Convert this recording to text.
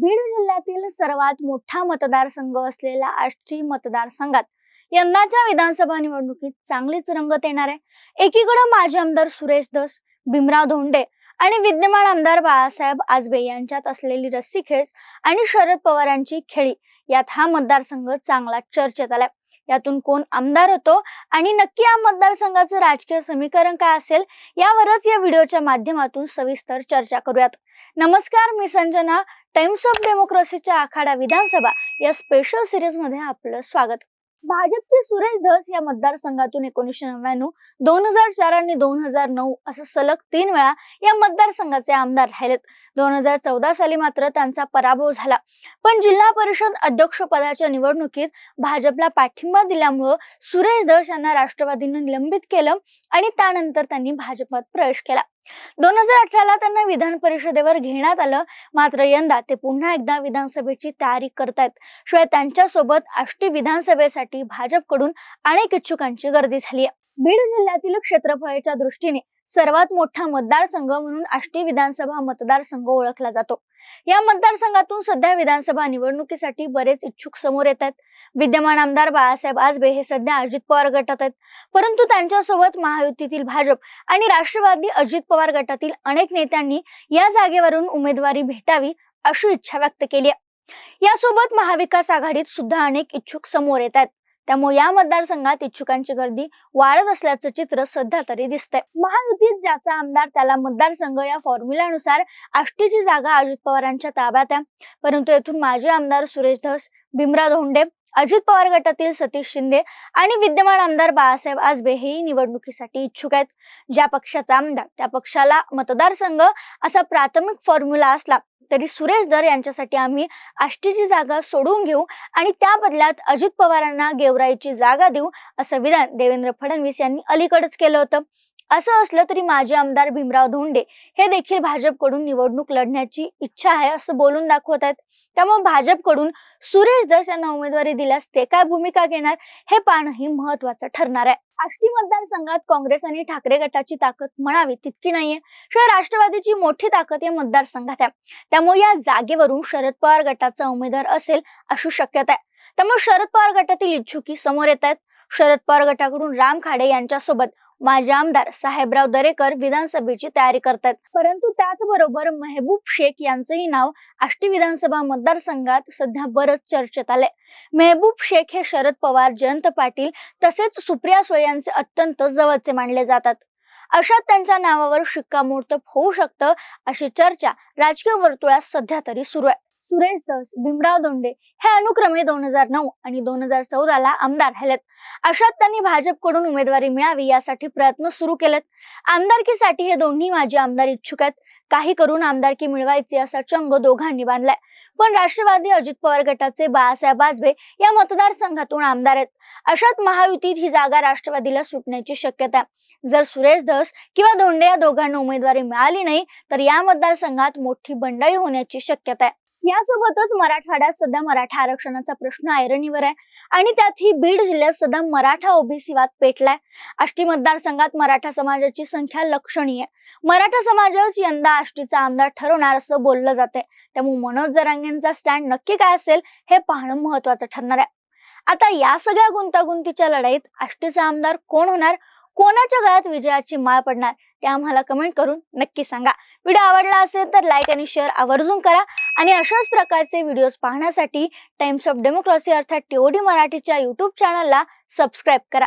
बीड जिल्ह्यातील सर्वात मोठा मतदारसंघ असलेला आष्टी मतदारसंघात यंदाच्या विधानसभा निवडणुकीत चांगलीच रंगत येणार आहे. एकीकडे माजी आमदार सुरेश दस भीमराव धोंडे आणि विद्यमान आमदार बाळासाहेब आजबे यांच्यात असलेली रस्सीखेच आणि शरद पवारांची खेळी यात हा मतदारसंघ चांगला चर्चेत आलाय. यातून कोण आमदार होतो आणि नक्की या मतदारसंघाचं राजकीय समीकरण काय असेल यावरच या व्हिडिओच्या माध्यमातून सविस्तर चर्चा करूयात. नमस्कार मी संजना. टाइम्स ऑफ डेमोक्रेसीच्या आखाडा विधानसभा या स्पेशल सिरीजमध्ये आपलं स्वागत. भाजपचे सुरेश धस या मतदारसंघातून एकोणीसशे नव्याण्णव दोन हजार चार आणि दोन हजार नऊ असं सलग तीन वेळा या मतदारसंघाचे आमदार राहिलेत. दोन हजार चौदा साली मात्र त्यांचा पराभव झाला. पण जिल्हा परिषद अध्यक्ष पदाच्या निवडणुकीत भाजपला पाठिंबा दिल्यामुळं सुरेश धस यांना राष्ट्रवादीनं निलंबित केलं आणि त्यानंतर त्यांनी भाजपात प्रवेश केला. दोन हजार अठराला त्यांना विधान परिषदेवर घेण्यात आलं. मात्र यंदा ते पुन्हा एकदा विधानसभेची तयारी करतायत. शिवाय त्यांच्यासोबत आष्टी विधानसभेसाठी भाजपकडून अनेक इच्छुकांची गर्दी झाली आहे. बीड जिल्ह्यातील क्षेत्रफळाच्या दृष्टीने सर्वात मोठा मतदारसंघ म्हणून आष्टी विधानसभा मतदारसंघ ओळखला जातो. या मतदारसंघातून सध्या विधानसभा निवडणुकीसाठी बरेच इच्छुक समोर येत आहेत विद्यमान आमदार बाळासाहेब आजबे हे सध्या अजित पवार गटात आहेत. परंतु त्यांच्यासोबत महायुतीतील भाजप आणि राष्ट्रवादी अजित पवार गटातील अनेक नेत्यांनी या जागेवरून उमेदवारी भेटावी अशी इच्छा व्यक्त केली आहे. यासोबत महाविकास आघाडीत सुद्धा अनेक इच्छुक समोर येत आहेत त्यामुळे या मतदारसंघात इच्छुकांची गर्दी वाढत असल्याचं चित्र सध्या तरी दिसतंय. महायुतीत ज्याचा आमदार त्याला मतदारसंघ या फॉर्म्युल्यानुसार आष्टीची जागा अजित पवारांच्या ताब्यात आहे. परंतु येथून माजी आमदार सुरेश धस भीमराव धोंडे अजित पवार गटातील सतीश शिंदे आणि विद्यमान आमदार बाळासाहेब आजबे हेही निवडणुकीसाठी इच्छुक आहेत. ज्या पक्षाचा आमदार त्या पक्षाला मतदारसंघ असा प्राथमिक फॉर्म्युला असला तरी सुरेश दर यांच्यासाठी आम्ही आष्टीची जागा सोडून घेऊ आणि त्या बदल्यात अजित पवारांना गेवराईची जागा देऊ असं विधान देवेंद्र फडणवीस यांनी अलीकडेच केलं होतं. असं असलं तरी माजी आमदार भीमराव धोंडे हे देखील भाजपकडून निवडणूक लढण्याची इच्छा आहे असं बोलून दाखवत आहेत. त्यामुळे भाजपकडून सुरेश दस यांना उमेदवारी दिल्यास ते काय भूमिका घेणार हे पाहणंही महत्वाचं ठरणार आहे. आष्टी मतदारसंघात काँग्रेस आणि ठाकरे गटाची ताकद म्हणावी तितकी नाहीये. शिवाय राष्ट्रवादीची मोठी ताकद या मतदारसंघात आहे. त्यामुळे या जागेवरून शरद पवार गटाचा उमेदवार असेल अशी शक्यता आहे. त्यामुळे शरद पवार गटातील इच्छुकी समोर येत आहेत. शरद पवार गटाकडून राम खाडे यांच्यासोबत माजी आमदार साहेबराव दरेकर विधानसभेची तयारी करतात. परंतु त्याचबरोबर मेहबूब शेख यांचंही नाव आष्टी विधानसभा मतदारसंघात सध्या बरंच चर्चेत आलंय. मेहबूब शेख हे शरद पवार जयंत पाटील तसेच सुप्रिया सुळे यांचे अत्यंत जवळचे मानले जातात. अशात त्यांच्या नावावर शिक्कामोर्तब होऊ शकतं अशी चर्चा राजकीय वर्तुळात सध्या तरी सुरू आहे. सुरेश दस भीमराव दोंडे हे अनुक्रमे दोन हजार नऊ आणि दोन हजार चौदाला आमदार झालेत. अशात त्यांनी भाजपकडून उमेदवारी मिळावी यासाठी प्रयत्न सुरू केलेत. आमदारकीसाठी हे दोन्ही माजी आमदार इच्छुक आहेत. काही करून आमदारकी मिळवायची असा चंग दोघांनी बांधलाय. पण राष्ट्रवादी अजित पवार गटाचे बाळासाहेब आजबे या मतदारसंघातून आमदार आहेत. अशात महायुतीत ही जागा राष्ट्रवादीला सुटण्याची शक्यता आहे. जर सुरेश धस किंवा धोंडे या दोघांना उमेदवारी मिळाली नाही तर या मतदारसंघात मोठी बंडाळी होण्याची शक्यता आहे. यासोबतच मराठवाड्यात सध्या मराठा आरक्षणाचा प्रश्न ऐरणीवर आहे. आणि त्यात ही बीड जिल्ह्यात सध्या मराठा ओबीसी वाद पेटलाय. आष्टी मतदारसंघात मराठा समाजाची संख्या लक्षणीय मराठा समाजच यंदा आष्टीचा आमदार ठरवणार असं बोललं जाते त्यामुळे मनोज जरांगेंचा स्टँड नक्की काय असेल हे पाहणं महत्वाचं ठरणार आहे. आता या सगळ्या गुंतागुंतीच्या लढाईत आष्टीचा आमदार कोण होणार? कोणाच्या गळ्यात विजयाची माळ पडणार? ते आम्हाला कमेंट करून नक्की सांगा. व्हिडिओ आवडला असेल तर लाईक आणि शेअर आवर्जून करा. आणि अशाच प्रकारचे व्हिडिओज पाहण्यासाठी टाइम्स ऑफ डेमोक्रेसी अर्थात टीओडी मराठीच्या युट्यूब चॅनलला सबस्क्राईब करा.